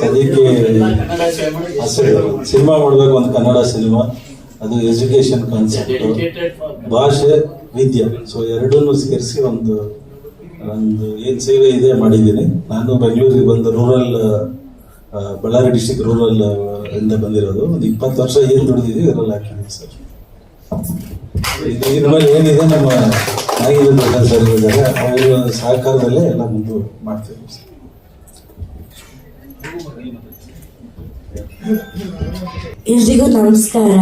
ಸದ್ಯಕ್ಕೆ ಸಿನಿಮಾ ಮಾಡ್ಬೇಕು ಒಂದು ಕನ್ನಡ ಸಿನಿಮಾ. ಅದು ಎಜುಕೇಶನ್ ಕಾನ್ಸೆಪ್ಟ್ ಭಾಷೆ ವಿದ್ಯೆ. ಸೊ ಎರಡನ್ನೂ ಸೇರಿಸಿ ಒಂದು ಒಂದು ಏನು ಸೇವೆ ಇದೆ ಮಾಡಿದ್ದೀನಿ. ನಾನು ಬೆಂಗಳೂರಿಗೆ ಬಂದು ರೂರಲ್ ಬಳ್ಳಾರಿ ಡಿಸ್ಟಿಕ್ ರೂರಲ್ ಇಂದ ಬಂದಿರೋದು. ಒಂದು ಇಪ್ಪತ್ತು ವರ್ಷ ಏನು ದುಡಿದಿದ್ದೀವಿ ಇದರಲ್ಲಿ ಹಾಕಿದ್ದೀನಿ ಸರ್. ಇದು ಇದ್ರ ಮೇಲೆ ಏನಿದೆ ನಮ್ಮ ನಾಗೇಂದ್ರ ಸರ್ ಇದ್ದಾರೆ ಅವರ ಸಹಕಾರದಲ್ಲೇ ಎಲ್ಲ ಮುಂದೆ ಮಾಡ್ತೀವಿ ಸರ್. ಎಲ್ರಿಗೂ ನಮಸ್ಕಾರ.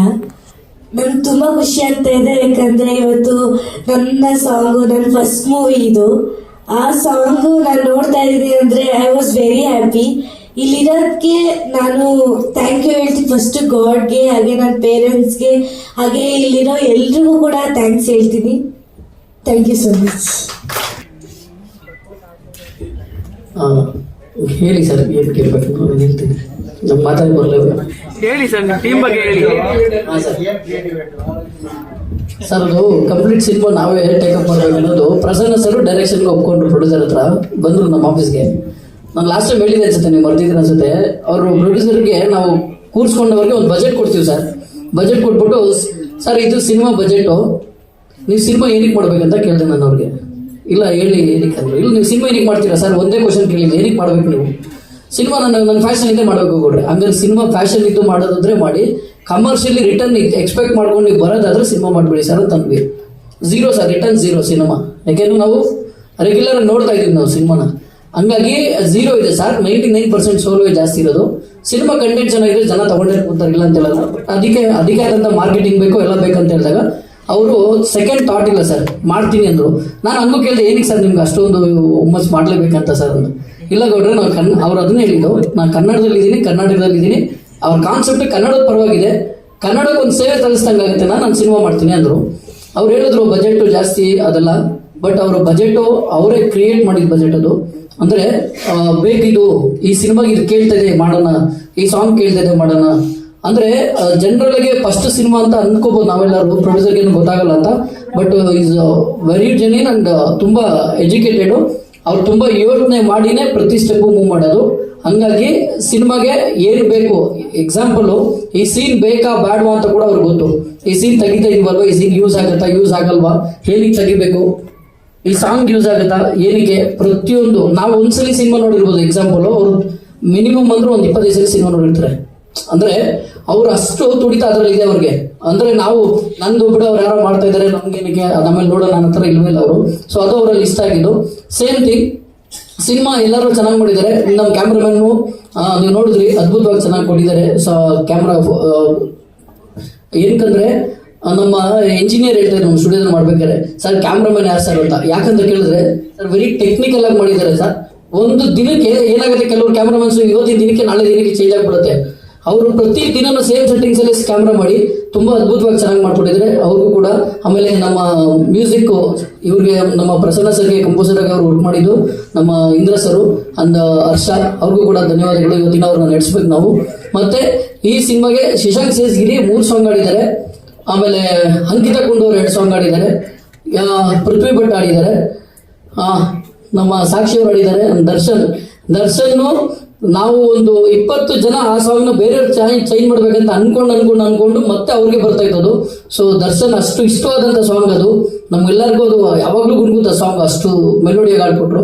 ನಂಗೆ ತುಂಬ ಖುಷಿ ಆಗ್ತಾ ಇದೆ ಯಾಕಂದ್ರೆ ಇವತ್ತು ನನ್ನ ಸಾಂಗು, ನನ್ನ ಫಸ್ಟ್ ಮೂವಿ ಇದು. ಆ ಸಾಂಗು ನಾನು ನೋಡ್ತಾ ಇದ್ದೀನಿ ಅಂದ್ರೆ ಐ ವಾಸ್ ವೆರಿ ಹ್ಯಾಪಿ ಇಲ್ಲಿರೋದಕ್ಕೆ ನಾನು ಥ್ಯಾಂಕ್ ಯು ಹೇಳ್ತೀನಿ ಫಸ್ಟ್ ಗಾಡ್ಗೆ ಹಾಗೆ ನನ್ನ ಪೇರೆಂಟ್ಸ್ಗೆ ಹಾಗೆ ಇಲ್ಲಿರೋ ಎಲ್ರಿಗೂ ಕೂಡ ಥ್ಯಾಂಕ್ಸ್ ಹೇಳ್ತೀನಿ. ಥ್ಯಾಂಕ್ ಯು ಸೊ ಮಚ್ ಹೇಳಿ ಸರ್ ಏನು ಕೇಳಬೇಕು? ನಾನು ಹೇಳ್ತೀನಿ. ನಮ್ಮ ಮಾತಾಡಿ ಬರಲ್ಲ ಹೇಳಿ ಸರ್ ಟೀಮ್ ಬಗ್ಗೆ ಹೇಳಿ. ಸರ್. ಅದು ಕಂಪ್ಲೀಟ್ ಸಿನಿಮಾ ನಾವೇ ಟೇಕಪ್ ಮಾಡಬೇಕು ಅನ್ನೋದು ಪ್ರಸನ್ನ ಸರ್ ಡೈರೆಕ್ಷನ್ಗೆ ಒಪ್ಕೊಂಡ್ರು ಪ್ರೊಡ್ಯೂಸರ್ ಹತ್ರ ಬಂದರು ನಮ್ಮ ಆಫೀಸ್ಗೆ ನಾನು ಲಾಸ್ಟ್ ಟೈಮ್ ಹೇಳಿದೆ ಅನ್ಸುತ್ತೆ ನೀವು ಮರ್ತಿದ್ದೀರ ಅನ್ಸುತ್ತೆ. ಅವರು ಪ್ರೊಡ್ಯೂಸರ್ಗೆ ನಾವು ಕೂರಿಸ್ಕೊಂಡವ್ರಿಗೆ ಒಂದು ಬಜೆಟ್ ಕೊಡ್ತೀವಿ ಸರ್. ಬಜೆಟ್ ಕೊಟ್ಬಿಟ್ಟು ಸರ್ ಇದು ಸಿನಿಮಾ ಬಜೆಟು ನೀವು ಸಿನಿಮಾ ಏನಕ್ಕೆ ಮಾಡ್ಬೇಕಂತ ಕೇಳಿದೆ ನಾನು ಅವ್ರಿಗೆ. ಇಲ್ಲ, ಹೇಳಿ, ಏನಕ್ಕೆ ಅಂದರು. ಇಲ್ಲ, ನೀವು ಸಿನಿಮಾ ಏನಕ್ಕೆ ಮಾಡ್ತೀರಾ ಸರ್? ಒಂದೇ ಕ್ವಶನ್ ಕೇಳಿ, ಏನಕ್ಕೆ ಮಾಡ್ಬೇಕು ನೀವು? ಸಿನಿಮಾ ನನ್ನ ನನ್ನ ಫ್ಯಾಷನ್ ಇದ್ದೇ ಮಾಡಬೇಕು ಕೊಡ್ರಿ ಹಂಗಾರೆ ಸಿನಿಮಾ ಫ್ಯಾಷನ್ ಇದ್ದು ಮಾಡೋದಾದ್ರೆ ಮಾಡಿ ಕಮರ್ಷಿಯಲಿ ರಿಟರ್ನ್ ಎಕ್ಸ್ಪೆಕ್ಟ್ ಮಾಡ್ಕೊಂಡು ನೀವು ಬರೋದಾದ್ರೆ ಸಿನಿಮಾ ಮಾಡಬೇಡಿ ಸರ್ ಅಂತ ಅಂದ್ವಿ. Zero sir return zero cinema ಯಾಕೆಂದ್ರೆ ನಾವು ರೆಗ್ಯುಲರ್ ನೋಡ್ತಾ ಇದ್ದೀವಿ ನಾವು ಸಿನಿಮಾನ ಹಂಗಾಗಿ ಝೀರೋ ಇದೆ ಸರ್. ನೈಂಟಿ ನೈನ್ ಪರ್ಸೆಂಟ್ ಸೋಲುವೆ ಜಾಸ್ತಿ ಇರೋದು. ಸಿನಿಮಾ ಕಂಟೆಂಟ್ ಚೆನ್ನಾಗಿದೆ ಜನ ತಗೊಂಡೇ ಕೂತಾರಿಲ್ಲ ಅಂತ ಹೇಳಲ್ಲ ಅದಕ್ಕೆ ಅದಕ್ಕೆ ಆದಂಥ ಮಾರ್ಕೆಟಿಂಗ್ ಬೇಕು, ಎಲ್ಲ ಬೇಕಂತ ಹೇಳಿದಾಗ ಅವರು ಸೆಕೆಂಡ್ ಥಾಟ್ ಇಲ್ಲ ಸರ್ ಮಾಡ್ತೀನಿ ಅಂದರು. ನಾನು ಹಂಗೂ ಕೇಳಿದೆ, ಏನಕ್ಕೆ ಸರ್ ನಿಮ್ಗೆ ಅಷ್ಟೊಂದು ಹುಮ್ಮಸ್ ಮಾಡಲೇಬೇಕಂತ ಸರ್ ಅಂದ್ರು. ಇಲ್ಲ ಗೌಡ್ರೆ ನಾವು ಕನ್, ಅವ್ರು ಅದನ್ನೇ ಹೇಳಿದ್ದು. ನಾನು ಕರ್ನಾಟಕದಲ್ಲಿ ಇದ್ದೀನಿ ಅವ್ರ ಕಾನ್ಸೆಪ್ಟ್ ಕನ್ನಡದ ಪರವಾಗಿದೆ. ಕನ್ನಡಕ್ಕೆ ಒಂದು ಸೇವೆ ತರಿಸ್ದಂಗಾಗುತ್ತೆ ನಾನು ನಾನು ಸಿನಿಮಾ ಮಾಡ್ತೀನಿ ಅಂದರು. ಅವ್ರು ಹೇಳಿದ್ರು ಬಜೆಟ್ ಜಾಸ್ತಿ ಅದೆಲ್ಲ. ಬಟ್ ಅವರ ಬಜೆಟು ಅವರೇ ಕ್ರಿಯೇಟ್ ಮಾಡಿದ ಬಜೆಟ್ ಅದು. ಅಂದರೆ ಬೇಕಿದು ಈ ಸಿನಿಮಾಗೆ ಇದು ಕೇಳ್ತಾ ಇದೆ, ಮಾಡೋಣ. ಈ ಸಾಂಗ್ ಕೇಳ್ತಾ ಮಾಡೋಣ. ಅಂದ್ರೆ ಜನರಲ್ ಆಗಿ ಫಸ್ಟ್ ಸಿನಿಮಾ ಅಂತ ಅನ್ಕೋಬಹುದು ನಾವೆಲ್ಲರೂ ಪ್ರೊಡ್ಯೂಸರ್ಗೆ ಏನು ಗೊತ್ತಾಗಲ್ಲ ಅಂತ. ಬಟ್ ಈಸ್ ವೆರಿ ಜನ ಅಂಡ್ ತುಂಬಾ ಎಜುಕೇಟೆಡ್ ಅವ್ರು ತುಂಬಾ ಯೋಚನೆ ಮಾಡಿನೇ ಪ್ರತಿ ಸ್ಟೆಪ್ ಮೂವ್ ಮಾಡೋದು. ಹಂಗಾಗಿ ಸಿನಿಮಾಗೆ ಏನು ಬೇಕು? ಎಕ್ಸಾಂಪಲ್ ಈ ಸೀನ್ ಬೇಕಾ ಬೇಡವಾ ಅಂತ ಕೂಡ ಅವ್ರಿಗೆ ಗೊತ್ತು. ಈ ಸೀನ್ ತೆಗಿತಾ ಇದೀವಲ್ವಾ? ಈ ಸೀನ್ ಯೂಸ್ ಆಗುತ್ತಾ? ಯೂಸ್ ಆಗಲ್ವಾ? ಏನಕ್ಕೆ ತೆಗಿಬೇಕು? ಈ ಸಾಂಗ್ ಯೂಸ್ ಆಗುತ್ತಾ? ಏನಕ್ಕೆ? ಪ್ರತಿಯೊಂದು, ನಾವು ಒಂದ್ಸಲಿ ಸಿನಿಮಾ ನೋಡಿರ್ಬೋದು ಎಕ್ಸಾಂಪಲ್ ಅವರು ಮಿನಿಮಮ್ ಅಂದ್ರೆ ಒಂದು ಇಪ್ಪತ್ತೈದು ಸಲ ಸಿನಿಮಾ ನೋಡಿರ್ತಾರೆ. ಅಂದ್ರೆ ಅವ್ರು ಅಷ್ಟು ತುಡಿತ ಅದ್ರಲ್ಲಿ ಇದೆ ಅವ್ರಿಗೆ. ಅಂದ್ರೆ ನಾವು ನಂದು ಬಿಡ, ಅವ್ರು ಯಾರೋ ಮಾಡ್ತಾ ಇದಾರೆ, ನಮ್ಗೆ ನಮ್ಮಲ್ಲಿ ನೋಡೋ ನನ್ನ ಹತ್ರ ಇಲ್ವೇ ಇಲ್ಲ ಅವರು. ಸೊ ಅದು ಅವರಲ್ಲಿ ಇಷ್ಟ ಆಗಿದ್ದು. ಸೇಮ್ ಥಿಂಗ್ ಸಿನಿಮಾ ಎಲ್ಲರೂ ಚೆನ್ನಾಗಿ ಮಾಡಿದ್ದಾರೆ. ನಮ್ಮ ಕ್ಯಾಮ್ರಾಮನ್ನು ನೀವು ನೋಡಿದ್ರಿ, ಅದ್ಭುತವಾಗಿ ಚೆನ್ನಾಗಿ ಕೊಟ್ಟಿದ್ದಾರೆ. ಸೊ ಕ್ಯಾಮ್ರಾ ಏನಕ್ಕಂದ್ರೆ ನಮ್ಮ ಇಂಜಿನಿಯರ್ ಹೇಳ್ತಾರೆ ನಮ್ಮ ಸ್ಟುಡಿಯೋದಲ್ಲಿ ಮಾಡ್ಬೇಕಾದ್ರೆ, ಸರ್ ಕ್ಯಾಮ್ರಾಮನ್ ಯಾರು ಸರ್ ಅಂತ? ಯಾಕಂತ ಕೇಳಿದ್ರೆ, ಸರ್ ವೆರಿ ಟೆಕ್ನಿಕಲ್ ಆಗಿ ಮಾಡಿದ್ದಾರೆ ಸರ್. ಒಂದು ದಿನಕ್ಕೆ ಏನಾಗುತ್ತೆ, ಕೆಲವರು ಕ್ಯಾಮ್ರಾಮನ್ಸ್ ಇವತ್ತಿನ ದಿನಕ್ಕೆ ನಾಳೆ ದಿನಕ್ಕೆ ಚೇಂಜ್ ಆಗಿಬಿಡುತ್ತೆ. ಅವರು ಪ್ರತಿ ದಿನ ಸೇಮ್ ಸೆಟ್ಟಿಂಗ್ಸ್ ಅಲ್ಲಿ ಕ್ಯಾಮ್ರಾ ಮಾಡಿ ತುಂಬಾ ಅದ್ಭುತವಾಗಿ ಚೆನ್ನಾಗಿ ಮಾಡ್ಕೊಟ್ಟಿದ್ರೆ ಅವ್ರಿಗೂ ಕೂಡ ಆಮೇಲೆ ನಮ್ಮ ಮ್ಯೂಸಿಕ್ ಇವ್ರಿಗೆ ನಮ್ಮ ಪ್ರಸನ್ನ ಸರ್ಗೆ ಕಂಪೋಸರ್ ಆಗಿ ಅವ್ರು ವರ್ಕ್ ಮಾಡಿದ್ದು, ನಮ್ಮ ಇಂದ್ರ ಸರು ಅಂದ ಹರ್ಷ, ಅವ್ರಿಗೂ ಕೂಡ ಧನ್ಯವಾದಗಳು. ಇವತ್ತಿನ ಅವ್ರನ್ನ ನಡೆಸ್ಬೇಕು ನಾವು. ಮತ್ತೆ ಈ ಸಿನಿಮಾಗೆ ಶಶಾಂಕ್ ಸೇಸ್ಗಿರಿ ಮೂರು ಸಾಂಗ್ ಆಡಿದ್ದಾರೆ ಆಮೇಲೆ ಅಂಕಿತ ಅವರು ಎರಡು ಸಾಂಗ್ ಆಡಿದ್ದಾರೆ ಪೃಥ್ವಿ ಭಟ್ ಆಡಿದ್ದಾರೆ ನಮ್ಮ ಸಾಕ್ಷಿ ಅವರು ಆಡಿದ್ದಾರೆ ದರ್ಶನ್ ದರ್ಶನ್ ನಾವು ಒಂದು ಇಪ್ಪತ್ತು ಜನ ಆ ಸಾಂಗ್ನ ಬೇರೆ ಚೈನ್ ಮಾಡ್ಬೇಕಂತ ಅನ್ಕೊಂಡು ಅನ್ಕೊಂಡು ಅನ್ಕೊಂಡು ಮತ್ತೆ ಅವ್ರಿಗೆ ಬರ್ತಾ ಅದು ಸೊ ದರ್ಶನ್ ಅಷ್ಟು ಇಷ್ಟವಾದಂಥ ಸಾಂಗ್ ಅದು. ನಮ್ಗೆಲ್ಲರಿಗೂ ಅದು ಯಾವಾಗಲೂ ಗುಣಗುತ್ತ ಸಾಂಗ್ ಅಷ್ಟು ಮೆಲೋಡಿಯಾಗಿ ಆಡ್ಕೊಟ್ರು.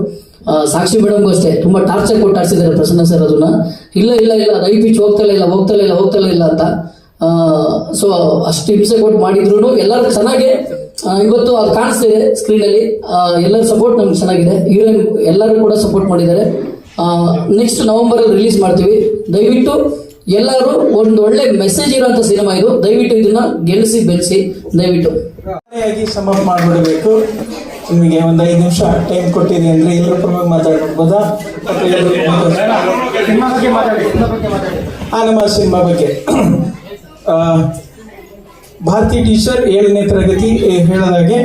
ಸಾಕ್ಷಿ ಮೇಡಮ್ಗೂ ಅಷ್ಟೇ. ತುಂಬಾ ಟಾರ್ಚರ್ ಕೊಟ್ಟು ಆಡ್ಸಿದ್ದಾರೆ ಪ್ರಸನ್ನ ಸರ್ ಅದನ್ನ. ಇಲ್ಲ ಇಲ್ಲ ಇಲ್ಲ. ರೈ ಪಿಚ್ ಹೋಗ್ತಲೇ ಇಲ್ಲ ಹೋಗ್ತಲೇ ಇಲ್ಲ ಹೋಗ್ತಲೇ ಇಲ್ಲ ಅಂತ. ಸೊ ಅಷ್ಟು ಹಿಂಸೆ ಕೊಟ್ಟು ಮಾಡಿದ್ರು ಎಲ್ಲರೂ ಚೆನ್ನಾಗಿ ಇವತ್ತು ಅದು ಕಾಣಿಸ್ತಿದೆ ಸ್ಕ್ರೀನಲ್ಲಿ ಎಲ್ಲರ ಸಪೋರ್ಟ್ ನಮ್ಗೆ ಚೆನ್ನಾಗಿದೆ. ಹೀರೋಯಿನ್ ಎಲ್ಲರೂ ಕೂಡ ಸಪೋರ್ಟ್ ಮಾಡಿದ್ದಾರೆ. ನೆಕ್ಸ್ಟ್ ನವೆಂಬರ್ ರಿಲೀಸ್ ಮಾಡ್ತೀವಿ. ದಯವಿಟ್ಟು ಎಲ್ಲರೂ ಒಂದು ಒಳ್ಳೆ ಮೆಸೇಜ್ ಇರುವಂತ ಸಿನಿಮಾ ಇದು. ದಯವಿಟ್ಟು ಇದನ್ನ ಗೆಲ್ಲಿಸಿ ಬೆಳೆಸಿ. ದಯವಿಟ್ಟು. ಸಮಪ್ ಮಾಡಿಬಿಡಬೇಕು. ನಿಮಗೆ ಒಂದು ಐದು ನಿಮಿಷ ಟೈಮ್ ಕೊಟ್ಟಿದೆ ಅಂದ್ರೆ ಎಲ್ಲರ ಪರವಾಗಿ ಮಾತಾಡ್ಬೋದಾ? ನಮ್ಮ ಸಿನಿಮಾ ಬಗ್ಗೆ ಭಾರತೀಯ ಭಾರತಿ ಟೀಚರ್ ಏಳನೇ ತರಗತಿ ಏ, ಹೇಳಿದಾಗೆ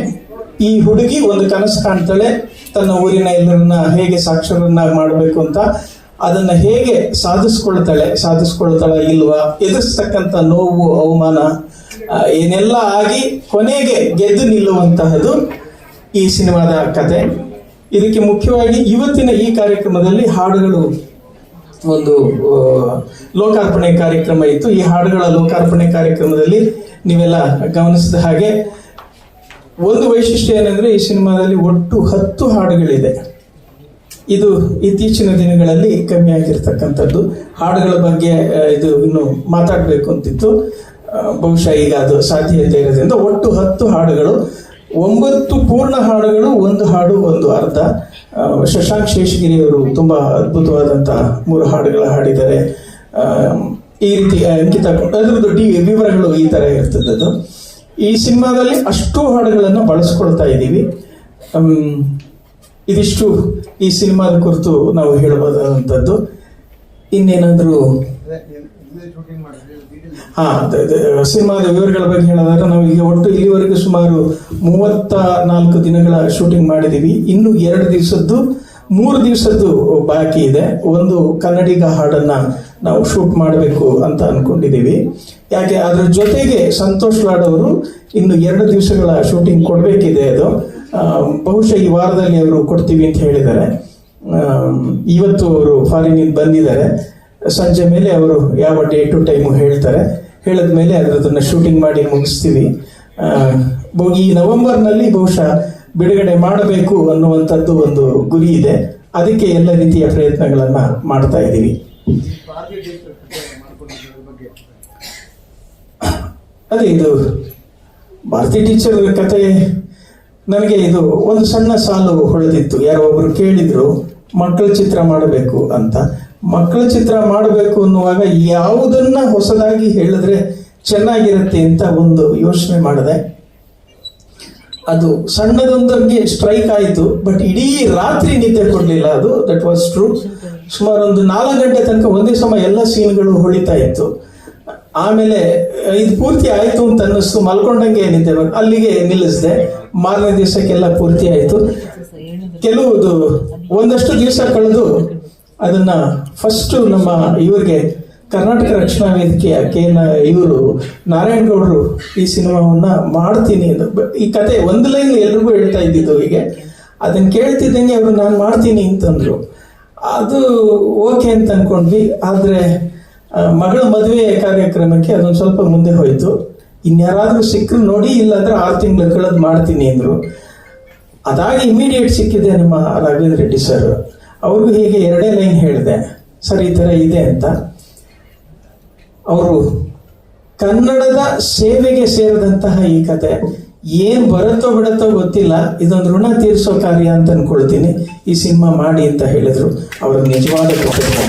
ಈ ಹುಡುಗಿ ಒಂದು ಕನಸು ಕಾಣ್ತಾಳೆ, ತನ್ನ ಊರಿನ ಎಲ್ಲರನ್ನ ಹೇಗೆ ಸಾಕ್ಷರನ್ನಾಗಿ ಮಾಡಬೇಕು ಅಂತ, ಅದನ್ನ ಹೇಗೆ ಸಾಧಿಸ್ಕೊಳ್ತಾಳೆ, ಸಾಧಿಸ್ಕೊಳ್ತಾಳ ಇಲ್ವಾ, ಎದುರಿಸ್ತಕ್ಕಂಥ ನೋವು, ಅವಮಾನ ಏನೆಲ್ಲ ಆಗಿ ಕೊನೆಗೆ ಗೆದ್ದು ನಿಲ್ಲುವಂತಹದ್ದು ಈ ಸಿನಿಮಾದ ಕತೆ. ಇದಕ್ಕೆ ಮುಖ್ಯವಾಗಿ ಇವತ್ತಿನ ಈ ಕಾರ್ಯಕ್ರಮದಲ್ಲಿ ಹಾಡುಗಳು ಒಂದು ಲೋಕಾರ್ಪಣೆ ಕಾರ್ಯಕ್ರಮ ಇತ್ತು. ಈ ಹಾಡುಗಳ ಲೋಕಾರ್ಪಣೆ ಕಾರ್ಯಕ್ರಮದಲ್ಲಿ ನೀವೆಲ್ಲ ಗಮನಿಸಿದ ಹಾಗೆ ಒಂದು ವೈಶಿಷ್ಟ್ಯ ಏನಂದ್ರೆ ಈ ಸಿನಿಮಾದಲ್ಲಿ ಒಟ್ಟು ಹತ್ತು ಹಾಡುಗಳಿದೆ. ಇದು ಇತ್ತೀಚಿನ ದಿನಗಳಲ್ಲಿ ಕಮ್ಮಿ ಆಗಿರ್ತಕ್ಕಂಥದ್ದು. ಹಾಡುಗಳ ಬಗ್ಗೆ ಇದು ಇನ್ನು ಮಾತಾಡಬೇಕು ಅಂತಿತ್ತು. ಬಹುಶಃ ಈಗ ಅದು ಸಾಧ್ಯತೆ ಇರೋದ್ರಿಂದ ಒಟ್ಟು ಹತ್ತು ಹಾಡುಗಳು. ಒಂಬತ್ತು ಪೂರ್ಣ ಹಾಡುಗಳು, ಒಂದು ಹಾಡು, ಒಂದು ಅರ್ಧ. ಶಶಾಂಕ್ ಶೇಷಗಿರಿ ಅವರು ತುಂಬಾ ಅದ್ಭುತವಾದಂತಹ ಮೂರು ಹಾಡುಗಳ ಹಾಡಿದ್ದಾರೆ. ಈ ರೀತಿ ಅಂಕಿತ ಅದ್ರದ್ದು ಡಿ ವಿವರಗಳು ಈ ಥರ ಇರ್ತದದ್ದು ಈ ಸಿನಿಮಾದಲ್ಲಿ ಅಷ್ಟು ಹಾಡುಗಳನ್ನು ಬಳಸ್ಕೊಳ್ತಾ ಇದ್ದೀವಿ. ಇದಿಷ್ಟು ಈ ಸಿನಿಮಾದ ಕುರಿತು ನಾವು ಹೇಳಬಹುದಾದಂಥದ್ದು. ಇನ್ನೇನಾದರೂ ಹಾ ಸಿನಿಮಾದ ವಿವರಗಳ ಬಗ್ಗೆ ಹೇಳೋದಾದ್ರೆ ನಾವು ಈಗ ಒಟ್ಟು ಇಲ್ಲಿವರೆಗೂ ಸುಮಾರು ಮೂವತ್ತ ನಾಲ್ಕು ದಿನಗಳ ಶೂಟಿಂಗ್ ಮಾಡಿದೀವಿ ಇನ್ನು ಎರಡು ದಿವಸದ್ದು ಮೂರು ದಿವಸದ್ದು ಬಾಕಿ ಇದೆ. ಒಂದು ಕನ್ನಡಿಗ ಹಾಡನ್ನ ನಾವು ಶೂಟ್ ಮಾಡಬೇಕು ಅಂತ ಅನ್ಕೊಂಡಿದ್ದೀವಿ. ಯಾಕೆ, ಅದ್ರ ಜೊತೆಗೆ ಸಂತೋಷ್ ಲಾಡ್ ಅವರು ಇನ್ನು ಎರಡು ದಿವಸಗಳ ಶೂಟಿಂಗ್ ಕೊಡಬೇಕಿದೆ ಅದು. ಬಹುಶಃ ಈ ವಾರದಲ್ಲಿ ಅವರು ಕೊಡ್ತೀವಿ ಅಂತ ಹೇಳಿದ್ದಾರೆ. ಇವತ್ತು ಅವರು ಫಾರಿನಿಂದ ಬಂದಿದ್ದಾರೆ. ಸಂಜೆ ಮೇಲೆ ಅವರು ಯಾವ ಡೇಟು ಟೈಮು ಹೇಳ್ತಾರೆ. ಹೇಳಿದ ಮೇಲೆ ಅದರದನ್ನು ಶೂಟಿಂಗ್ ಮಾಡಿ ಮುಗಿಸ್ತೀವಿ. ಈ ನವೆಂಬರ್ನಲ್ಲಿ ಬಹುಶಃ ಬಿಡುಗಡೆ ಮಾಡಬೇಕು ಅನ್ನುವಂಥದ್ದು ಒಂದು ಗುರಿ ಇದೆ. ಅದಕ್ಕೆ ಎಲ್ಲ ರೀತಿಯ ಪ್ರಯತ್ನಗಳನ್ನು ಮಾಡ್ತಾ ಇದ್ದೀವಿ. ಅದೇ ಇದು ಭಾರತಿ ಟೀಚರ್ ಕತೆ ನನಗೆ ಇದು ಒಂದು ಸಣ್ಣ ಸಾಲು ಹೊಳೆದಿತ್ತು. ಯಾರೋ ಒಬ್ರು ಕೇಳಿದ್ರು, ಮಕ್ಕಳ ಚಿತ್ರ ಮಾಡಬೇಕು ಅಂತ. ಮಕ್ಕಳ ಚಿತ್ರ ಮಾಡಬೇಕು ಅನ್ನುವಾಗ ಯಾವುದನ್ನ ಹೊಸದಾಗಿ ಹೇಳಿದ್ರೆ ಚೆನ್ನಾಗಿರುತ್ತೆ ಅಂತ ಒಂದು ಯೋಚನೆ ಮಾಡಿದೆ. ಅದು ಸಣ್ಣದೊಂದಕ್ಕೆ ಸ್ಟ್ರೈಕ್ ಆಯಿತು ಬಟ್ ಇಡೀ ರಾತ್ರಿ ನಿದ್ದೆ ಕೊಡಲಿಲ್ಲ ಅದು. ದಟ್ ವಾಸ್ ಟ್ರೂ ಸುಮಾರು ಒಂದು ನಾಲ್ಕು ಗಂಟೆ ತನಕ ಒಂದೇ ಸಮ ಎಲ್ಲ ಸೀನ್ಗಳು ಹೊಳಿತಾ ಇತ್ತು. ಆಮೇಲೆ ಇದು ಪೂರ್ತಿ ಆಯ್ತು ಅಂತ ಅನ್ನಿಸ್ತು. ಮಲ್ಕೊಂಡಂಗೆ ಬಂತು. ಅಲ್ಲಿಗೆ ನಿಲ್ಲಿಸಿದೆ. ಮಾರನೇ ದಿವಸಕ್ಕೆಲ್ಲ ಪೂರ್ತಿ ಆಯ್ತು. ಕೆಲವುದು ಒಂದಷ್ಟು ದಿವಸ ಕಳೆದು ಅದನ್ನ ಫಸ್ಟ್ ನಮ್ಮ ಇವ್ರಿಗೆ ಕರ್ನಾಟಕ ರಕ್ಷಣಾ ವೇದಿಕೆಯ ಕೆ ಇವರು ನಾರಾಯಣಗೌಡರು ಈ ಸಿನಿಮಾವನ್ನ ಮಾಡ್ತೀನಿ ಈ ಕತೆ ಒಂದು ಲೈನ್ ಎಲ್ರಿಗೂ ಹೇಳ್ತಾ ಇದ್ದಿದ್ದು ಅವರಿಗೆ ಅದನ್ನ ಕೇಳ್ತಿದ್ದಂಗೆ ಅವರು, ನಾನು ಮಾಡ್ತೀನಿ ಅಂತಂದ್ರು. ಅದು ಓಕೆ ಅಂತ ಅನ್ಕೊಂಡ್ವಿ. ಆದ್ರೆ ಮಗಳ ಮದುವೆ ಕಾರ್ಯಕ್ರಮಕ್ಕೆ ಅದೊಂದು ಸ್ವಲ್ಪ ಮುಂದೆ ಹೋಯ್ತು. ಇನ್ಯಾರಾದರೂ ಸಿಕ್ಕರು ನೋಡಿ, ಇಲ್ಲಾಂದ್ರೆ ಆರು ತಿಂಗಳು ಕಳೆದು ಮಾಡ್ತೀನಿ ಅಂದರು. ಅದಾಗಿ ಇಮಿಡಿಯೇಟ್ ಸಿಕ್ಕಿದೆ ನಮ್ಮ ರಾಘವೇಂದ್ರ ರೆಡ್ಡಿ ಸರ್ ಅವ್ರಿಗೂ ಹೀಗೆ ಎರಡೇ ಲೈನ್ ಹೇಳಿದೆ. ಸರ್, ಈ ಥರ ಇದೆ ಅಂತ. ಅವರು ಕನ್ನಡದ ಸೇವೆಗೆ ಸೇರಿದಂತಹ ಈ ಕತೆ ಏನು ಬರುತ್ತೋ ಬಿಡುತ್ತೋ ಗೊತ್ತಿಲ್ಲ, ಇದೊಂದು ಋಣ ತೀರಿಸೋ ಕಾರ್ಯ ಅಂತ ಅನ್ಕೊಳ್ತೀನಿ. ಈ ಸಿನಿಮಾ ಮಾಡಿ ಅಂತ ಹೇಳಿದ್ರು. ಅವ್ರ ನಿಜವಾದ ಕೃತಜ್ಞತೆ